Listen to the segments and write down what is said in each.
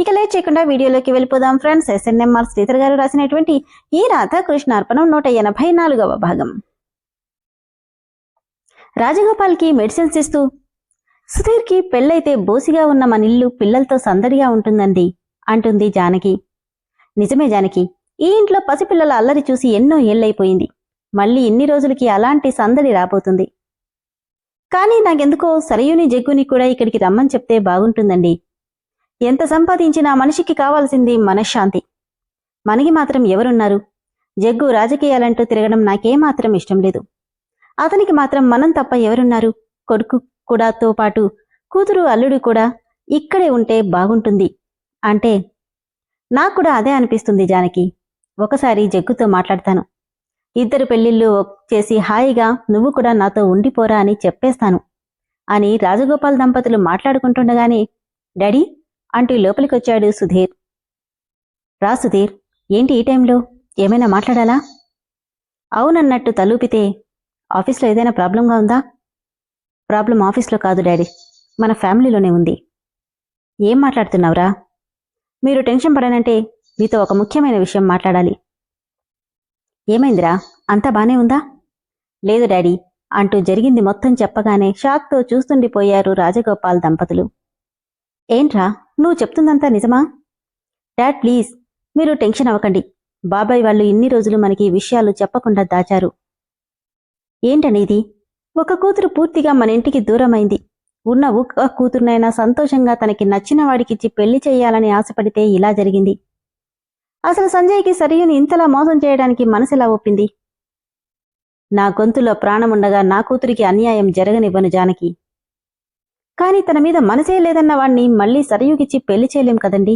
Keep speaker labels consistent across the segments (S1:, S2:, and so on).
S1: ఇక లేట్ చేయకుండా వీడియోలోకి వెళ్ళిపోదాం ఫ్రెండ్స్. ఎస్ఎన్ఎంఆర్ శ్రీధర్ గారు రాసినటువంటి ఈ రాధాకృష్ణార్పణం నూట ఎనభై నాలుగవ భాగం. రాజగోపాల్కి మెడిసిన్స్ ఇస్తూ సుధీర్కి పెళ్ళైతే బోసిగా ఉన్న మన ఇల్లు పిల్లలతో సందడిగా ఉంటుందండి అంటుంది జానకి. నిజమే జానకి ఈ ఇంట్లో పసిపిల్లల అల్లరి చూసి ఎన్నో ఏళ్ళైపోయింది. మళ్ళీ ఇన్ని రోజులకి అలాంటి సందడి రాబోతుంది. కానీ నాకెందుకో సరయుని జగ్గుని కూడా ఇక్కడికి రమ్మని చెప్తే బాగుంటుందండి ఎంత సంపాదించినా మనిషికి కావాల్సింది మనశ్శాంతి. మనకి మాత్రం ఎవరున్నారు? జగ్గు రాజకీయాలంటూ తిరగడం నాకేమాత్రం ఇష్టం లేదు. అతనికి మాత్రం మనం తప్ప ఎవరున్నారు? కొడుకు కూడాతో పాటు కూతురు అల్లుడు కూడా ఇక్కడే ఉంటే బాగుంటుంది. అంటే నాకు కూడా అదే అనిపిస్తుంది జానకి. ఒకసారి జగ్గుతో మాట్లాడతాను. ఇద్దరు పెళ్ళిళ్ళు చేసి హాయిగా నువ్వు కూడా నాతో ఉండిపోరా అని చెప్పేస్తాను. అని రాజగోపాల్ దంపతులు మాట్లాడుకుంటుండగానే డాడీ అంటూ లోపలికొచ్చాడు సుధీర్. రా సుధీర్ ఏంటి ఈ టైంలో? ఏమైనా మాట్లాడాలా? అవునన్నట్టు తలూపితే ఆఫీస్లో ఏదైనా ప్రాబ్లంగా ఉందా? ప్రాబ్లం ఆఫీస్లో కాదు డాడీ మన ఫ్యామిలీలోనే ఉంది. ఏం మాట్లాడుతున్నావురా? మీరు టెన్షన్ పడనంటే మీతో ఒక ముఖ్యమైన విషయం మాట్లాడాలి. ఏమైందిరా? అంతా బానే ఉందా? లేదు డాడీ అంటూ జరిగింది మొత్తం చెప్పగానే షాక్తో చూస్తుండిపోయారు రాజగోపాల్ దంపతులు. ఏంట్రా? నువ్వు చెప్తుందంతా నిజమా? Dad please. మీరు టెన్షన్ అవ్వకండి. బాబాయ్ వాళ్ళు ఇన్ని రోజులు మనకి విషయాలు చెప్పకుండా దాచారు. ఏంటనేది ఒక కూతురు పూర్తిగా మన ఇంటికి దూరమైంది. ఉన్న ఒక్క కూతురునైనా సంతోషంగా తనకి నచ్చిన వాడికిచ్చి పెళ్ళి చేయాలని ఆశపడితే ఇలా జరిగింది. అసలు సంజయ్కి సరియుని ఇంతలా మోసం చేయడానికి మనసెలా ఒప్పింది? నా గొంతులో ప్రాణముండగా నా కూతురికి అన్యాయం జరగనివ్వను జానకి. కాని తన మీద మనసే లేదన్న వాణ్ణి మళ్ళీ సరయుగిచ్చి పెళ్ళి చేయలేం కదండి?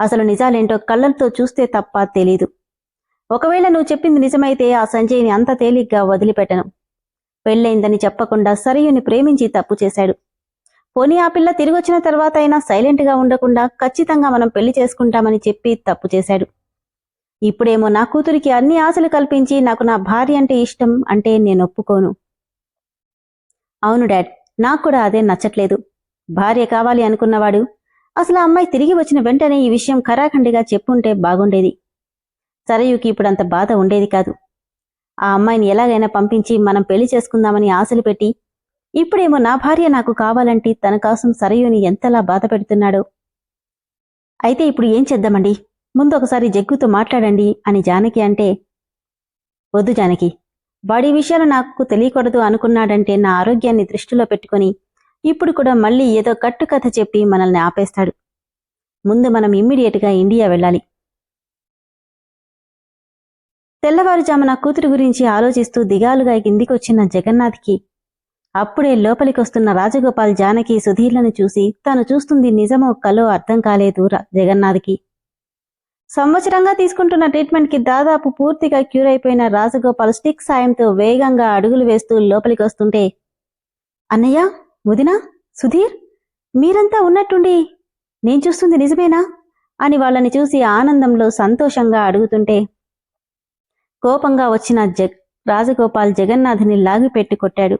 S1: అసలు నిజాలేంటో కళ్ళతో చూస్తే తప్ప తెలీదు. ఒకవేళ నువ్వు చెప్పింది నిజమైతే ఆ సంజయ్ని అంత తేలిగ్గా వదిలిపెట్టను. పెళ్ళైందని చెప్పకుండా సరయుని ప్రేమించి తప్పు చేశాడు. పోనీ ఆ పిల్ల తిరిగొచ్చిన తర్వాత అయినా సైలెంట్గా ఉండకుండా ఖచ్చితంగా మనం పెళ్ళి చేసుకుంటామని చెప్పి తప్పు చేశాడు. ఇప్పుడేమో నా కూతురికి అన్ని ఆశలు కల్పించి నాకు నా భార్య అంటే ఇష్టం అంటే నేను ఒప్పుకోను. అవును డాడ్ నాకు కూడా అదే నచ్చట్లేదు. భార్య కావాలి అనుకున్నవాడు. అసలు అమ్మాయి తిరిగి వచ్చిన వెంటనే ఈ విషయం ఖరాఖండిగా చెప్పుంటే బాగుండేది. సరయుకి ఇప్పుడంత బాధ ఉండేది కాదు. ఆ అమ్మాయిని ఎలాగైనా పంపించి మనం పెళ్ళి చేసుకుందామని ఆశలు పెట్టి ఇప్పుడేమో నా భార్య నాకు కావాలంటే తన కోసం సరయుని ఎంతలా బాధ పెడుతున్నాడో. అయితే ఇప్పుడు ఏం చేద్దామండి? ముందు ఒకసారి జగ్గుతో మాట్లాడండి అని జానకి అంటే వద్దు జానకి వాడి విషయాలు నాకు తెలియకూడదు అనుకున్నాడంటే నా ఆరోగ్యాన్ని దృష్టిలో పెట్టుకుని ఇప్పుడు కూడా మళ్ళీ ఏదో కట్టు కథ చెప్పి మనల్ని ఆపేస్తాడు. ముందు మనం ఇమ్మీడియట్గా ఇండియా వెళ్ళాలి. తెల్లవారుజామున కూతురు గురించి ఆలోచిస్తూ దిగాలుగా కిందికొచ్చిన జగన్నాథ్కి అప్పుడే లోపలికొస్తున్న రాజగోపాల్ జానకి సుధీర్లను చూసి తాను చూస్తుంది నిజమో కలో అర్థం కాలేదు జగన్నాథ్కి. సంవత్సరంగా తీసుకుంటున్న ట్రీట్మెంట్కి దాదాపు పూర్తిగా క్యూర్ అయిపోయిన రాజగోపాల్ స్టిక్ సాయంతో వేగంగా అడుగులు వేస్తూ లోపలికి వస్తుంటే అన్నయ్య వదినా సుధీర్ మీరంతా ఉన్నట్టుండి నేను చూస్తుంది నిజమేనా? అని వాళ్ళని చూసి ఆనందంలో సంతోషంగా అడుగుతుంటే కోపంగా వచ్చిన జగ్ రాజగోపాల్ జగన్నాథ్ని లాగిపెట్టి కొట్టాడు.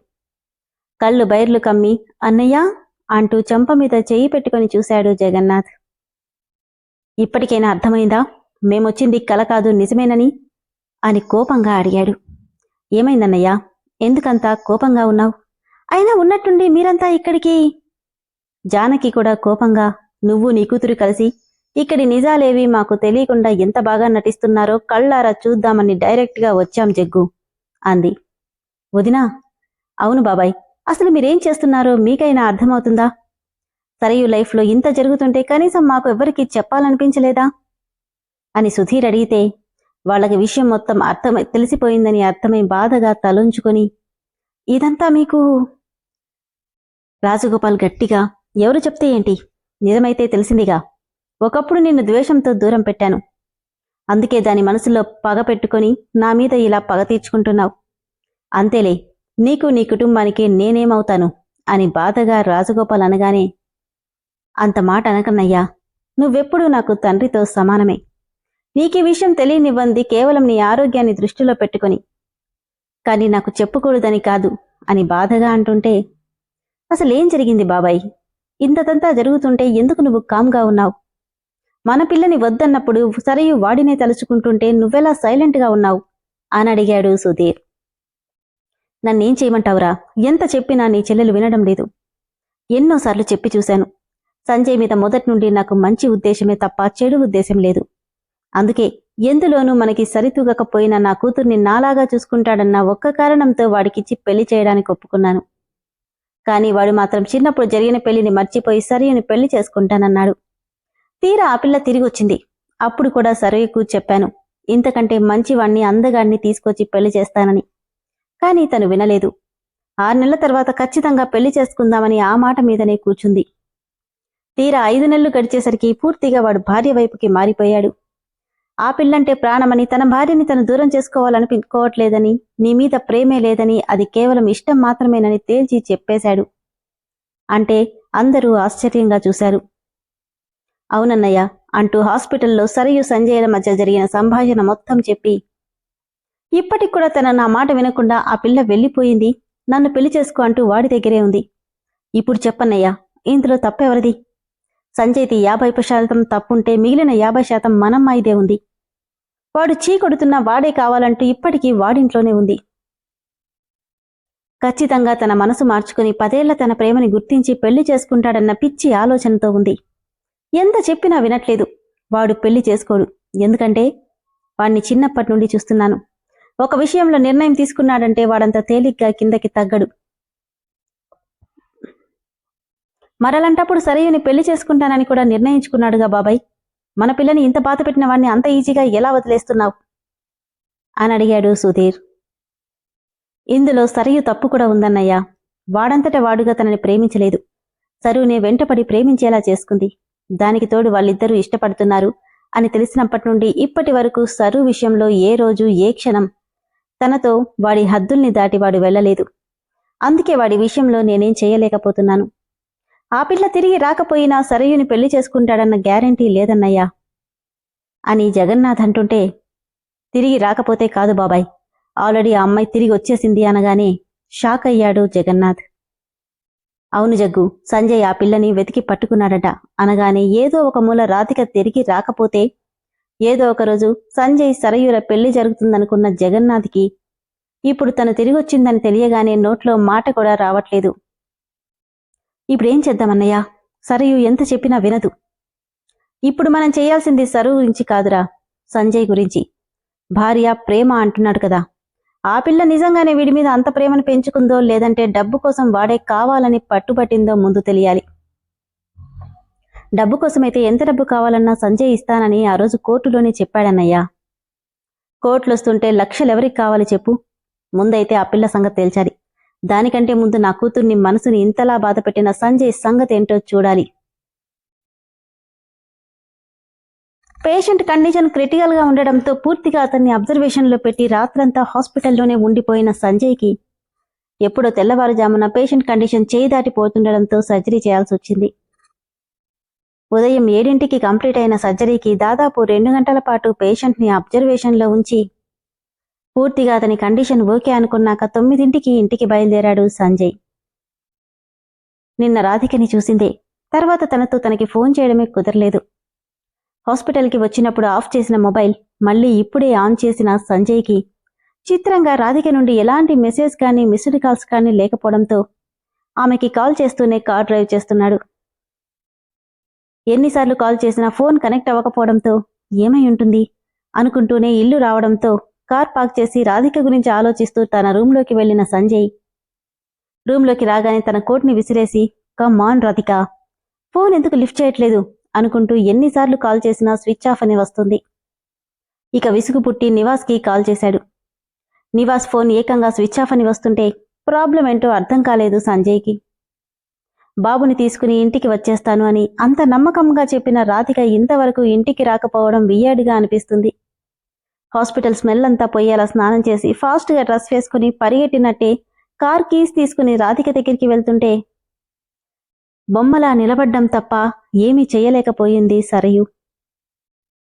S1: కళ్ళు బైర్లు కమ్మి అన్నయ్య అంటూ చెంప మీద చేయి పెట్టుకొని చూశాడు జగన్నాథ్. ఇప్పటికైనా అర్థమైందా? మేమొచ్చింది కల కాదు నిజమేనని? అని కోపంగా అడిగాడు. ఏమైందన్నయ్యా? ఎందుకంతా కోపంగా ఉన్నావు? అయినా ఉన్నట్టుండి మీరంతా ఇక్కడికి? జానకి కూడా కోపంగా నువ్వు నీ కూతురు కలిసి ఇక్కడి నిజాలేవి మాకు తెలియకుండా ఎంత బాగా నటిస్తున్నారో కళ్ళారా చూద్దామని డైరెక్ట్గా వచ్చాం జగ్గు అంది. వదినా అవును బాబాయ్ అసలు మీరేం చేస్తున్నారో మీకైనా అర్థమవుతుందా? సరయు లైఫ్లో ఇంత జరుగుతుంటే కనీసం మాకు ఎవ్వరికీ చెప్పాలనిపించలేదా? అని సుధీర్ అడిగితే వాళ్ళకి విషయం మొత్తం అర్థమై తెలిసిపోయిందని అర్థమై బాధగా తలొంచుకొని ఇదంతా మీకు రాజగోపాల్ గట్టిగా? ఎవరు చెప్తే ఏంటి? నిజమైతే తెలిసిందిగా. ఒకప్పుడు నిన్ను ద్వేషంతో దూరం పెట్టాను. అందుకే దాని మనసులో పగ పెట్టుకొని నా మీద ఇలా పగ తీర్చుకుంటున్నావు. అంతేలే నీకు నీ కుటుంబానికి నేనేమవుతాను అని బాధగా రాజగోపాల్ అనగానే అంత మాట అనకన్నయ్యా నువ్వెప్పుడూ నాకు తండ్రితో సమానమే. నీకీ విషయం తెలియనివ్వంది కేవలం నీ ఆరోగ్యాన్ని దృష్టిలో పెట్టుకొని. కానీ నాకు చెప్పకూడదని కాదు అని బాధగా అంటుంటే అసలేం జరిగింది బాబాయ్? ఇంతదంతా జరుగుతుంటే ఎందుకు నువ్వు కామ్గా ఉన్నావు? మన పిల్లని వద్దన్నప్పుడు సరయు వాడినే తలుచుకుంటుంటే నువ్వెలా సైలెంట్గా ఉన్నావు? అని అడిగాడు సుధీర్. నన్నేం చేయమంటావురా? ఎంత చెప్పినా నీ చెల్లెలు వినడం లేదు. ఎన్నోసార్లు చెప్పి చూశాను. సంజయ్ మీద మొదటి నుండి నాకు మంచి ఉద్దేశమే తప్ప చెడు ఉద్దేశం లేదు. అందుకే ఎందులోనూ మనకి సరితూగకపోయినా నా కూతుర్ని నాలాగా చూసుకుంటాడన్న ఒక్క కారణంతో వాడికిచ్చి పెళ్ళి చేయడానికి ఒప్పుకున్నాను. కానీ వాడు మాత్రం చిన్నప్పుడు జరిగిన పెళ్ళిని మర్చిపోయి సరియని పెళ్ళి చేసుకుంటానన్నాడు. తీరా ఆ పిల్ల తిరిగి వచ్చింది. అప్పుడు కూడా సరయ్యకు చెప్పాను ఇంతకంటే మంచివాణ్ణి అందగాణ్ణి తీసుకొచ్చి పెళ్ళి చేస్తానని. కానీ తను వినలేదు. ఆరు నెలల తర్వాత ఖచ్చితంగా పెళ్ళి చేసుకుందామని ఆ మాట మీదనే కూర్చుంది. తీరా ఐదు నెలలు గడిచేసరికి పూర్తిగా వాడు భార్య వైపుకి మారిపోయాడు. ఆ పిల్లంటే ప్రాణమని తన భార్యని తను దూరం చేసుకోవాలనిపించుకోవట్లేదని నీ మీద ప్రేమే లేదని అది కేవలం ఇష్టం మాత్రమేనని తేల్చి చెప్పేశాడు. అంటే అందరూ ఆశ్చర్యంగా చూశారు. అవునన్నయ్య అంటూ హాస్పిటల్లో సరియు సంజయ్ల మధ్య జరిగిన సంభాషణ మొత్తం చెప్పి ఇప్పటికి కూడా తన నా మాట వినకుండా ఆ పిల్ల వెళ్ళిపోయింది నన్ను పెళ్ళి చేసుకో అంటూ వాడి దగ్గరే ఉంది. ఇప్పుడు చెప్పన్నయ్యా ఇందులో తప్పెవరిది? సంజయ్ది యాభై శాతం తప్పుంటే మిగిలిన యాభై శాతం మనమ్మాయిదే ఉంది. వాడు చీకొడుతున్న వాడే కావాలంటూ ఇప్పటికీ వాడింట్లోనే ఉంది. ఖచ్చితంగా తన మనసు మార్చుకుని పదేళ్ళ తన ప్రేమని గుర్తించి పెళ్ళి చేసుకుంటాడన్న పిచ్చి ఆలోచనతో ఉంది. ఎంత చెప్పినా వినట్లేదు. వాడు పెళ్ళి చేసుకోడు. ఎందుకంటే వాణ్ణి చిన్నప్పటి నుండి చూస్తున్నాను. ఒక విషయంలో నిర్ణయం తీసుకున్నాడంటే వాడంత తేలిగ్గా కిందకి తగ్గడు. మరలంటప్పుడు సరయుని పెళ్ళి చేసుకుంటానని కూడా నిర్ణయించుకున్నాడుగా బాబాయ్. మన పిల్లని ఇంత బాధ పెట్టిన వాడిని అంత ఈజీగా ఎలా వదిలేస్తున్నావు? అని అడిగాడు సుధీర్. ఇందులో సరయు తప్పు కూడా ఉందన్నయ్యా. వాడంతట వాడుగా తనని ప్రేమించలేదు. సరువునే వెంటపడి ప్రేమించేలా చేసుకుంది. దానికి తోడు వాళ్ళిద్దరూ ఇష్టపడుతున్నారు అని తెలిసినప్పటి నుండి ఇప్పటి వరకు సరు విషయంలో ఏ రోజు ఏ క్షణం తనతో వాడి హద్దుల్ని దాటి వాడు వెళ్ళలేదు. అందుకే వాడి విషయంలో నేనేం చేయలేకపోతున్నాను. ఆ పిల్ల తిరిగి రాకపోయినా సరయుని పెళ్ళి చేసుకుంటాడన్న గ్యారంటీ లేదన్నయ్యా. అని జగన్నాథ్ అంటుంటే తిరిగి రాకపోతే కాదు బాబాయ్. ఆల్రెడీ ఆ అమ్మాయి తిరిగి వచ్చేసింది అనగానే షాక్ అయ్యాడు జగన్నాథ్. అవును జగ్గు సంజయ్ ఆ పిల్లని వెతికి పట్టుకున్నాడట అనగానే ఏదో ఒక మూల రాతిక తిరిగి రాకపోతే ఏదో ఒకరోజు సంజయ్ సరయుల పెళ్ళి జరుగుతుందనుకున్న జగన్నాథ్కి ఇప్పుడు తను తిరిగొచ్చిందని తెలియగానే నోట్లో మాట కూడా రావట్లేదు. ఇప్పుడేం చేద్దామన్నయ్యా సరయు ఎంత చెప్పినా వినదు. ఇప్పుడు మనం చేయాల్సింది సరు గురించి కాదురా సంజయ్ గురించి. భార్య ప్రేమ అంటున్నాడు కదా. ఆ పిల్ల నిజంగానే వీడి మీద అంత ప్రేమను పెంచుకుందో లేదంటే డబ్బు కోసం వాడే కావాలని పట్టుబట్టిందో ముందు తెలియాలి. డబ్బు కోసమైతే ఎంత డబ్బు కావాలన్నా సంజయ్ ఇస్తానని ఆ రోజు కోర్టులోనే చెప్పాడన్నయ్యా. కోర్టులొస్తుంటే లక్షలెవరికి కావాలి చెప్పు? ముందైతే ఆ పిల్ల సంగతి తేల్చాలి. దానికంటే ముందు నా కూతుర్ని మనసుని ఇంతలా బాధపెట్టిన సంజయ్ సంగతి ఏంటో చూడాలి. పేషెంట్ కండిషన్ క్రిటికల్గా ఉండడంతో పూర్తిగా అతన్ని అబ్జర్వేషన్లో పెట్టి రాత్రంతా హాస్పిటల్లోనే ఉండిపోయిన సంజయ్కి ఎప్పుడో తెల్లవారుజామున పేషెంట్ కండిషన్ చేయి దాటిపోతుండడంతో సర్జరీ చేయాల్సి వచ్చింది. ఉదయం ఏడింటికి కంప్లీట్ అయిన సర్జరీకి దాదాపు రెండు గంటల పాటు పేషెంట్ని అబ్జర్వేషన్లో ఉంచి పూర్తిగా అతని కండిషన్ ఓకే అనుకున్నాక తొమ్మిదింటికి ఇంటికి బయలుదేరాడు సంజయ్. నిన్న రాధికని చూసిందే. తర్వాత తనతో తనకి ఫోన్ చేయడమే కుదరలేదు. హాస్పిటల్కి వచ్చినప్పుడు ఆఫ్ చేసిన మొబైల్ మళ్ళీ ఇప్పుడే ఆన్ చేసిన సంజయ్కి చిత్రంగా రాధిక నుండి ఎలాంటి మెసేజ్ కానీ మిస్డ్ కాల్స్ కానీ లేకపోవడంతో ఆమెకి కాల్ చేస్తూనే కార్ డ్రైవ్ చేస్తున్నాడు. ఎన్నిసార్లు కాల్ చేసినా ఫోన్ కనెక్ట్ అవ్వకపోవడంతో ఏమై ఉంటుంది అనుకుంటూనే ఇల్లు రావడంతో కార్ పార్క్ చేసి రాధిక గురించి ఆలోచిస్తూ తన రూంలోకి వెళ్ళిన సంజయ్. రూంలోకి రాగానే తన కోట్ని విసిరేసి కమ్మాన్ రాధిక. ఫోన్ ఎందుకు లిఫ్ట్ చేయట్లేదు? అనుకుంటూ ఎన్నిసార్లు కాల్ చేసినా స్విచ్ ఆఫ్ అని వస్తుంది. ఇక విసుగు పుట్టి నివాస్కి కాల్ చేశాడు. నివాస్ ఫోన్ ఏకంగా స్విచ్ ఆఫ్ అని వస్తుంటే ప్రాబ్లం ఏంటో అర్థం కాలేదు సంజయ్కి. బాబుని తీసుకుని ఇంటికి వచ్చేస్తాను అని అంత నమ్మకంగా చెప్పిన రాధిక ఇంతవరకు ఇంటికి రాకపోవడం వియ్యాడిగా అనిపిస్తుంది. హాస్పిటల్ స్మెల్ అంతా పోయేలా స్నానం చేసి ఫాస్ట్గా డ్రెస్ వేసుకుని పరిగెట్టినట్టే కార్ కీస్ తీసుకుని రాధిక దగ్గరికి వెళ్తుంటే బొమ్మలా నిలబడ్డం తప్ప ఏమీ చేయలేకపోయింది సరయు.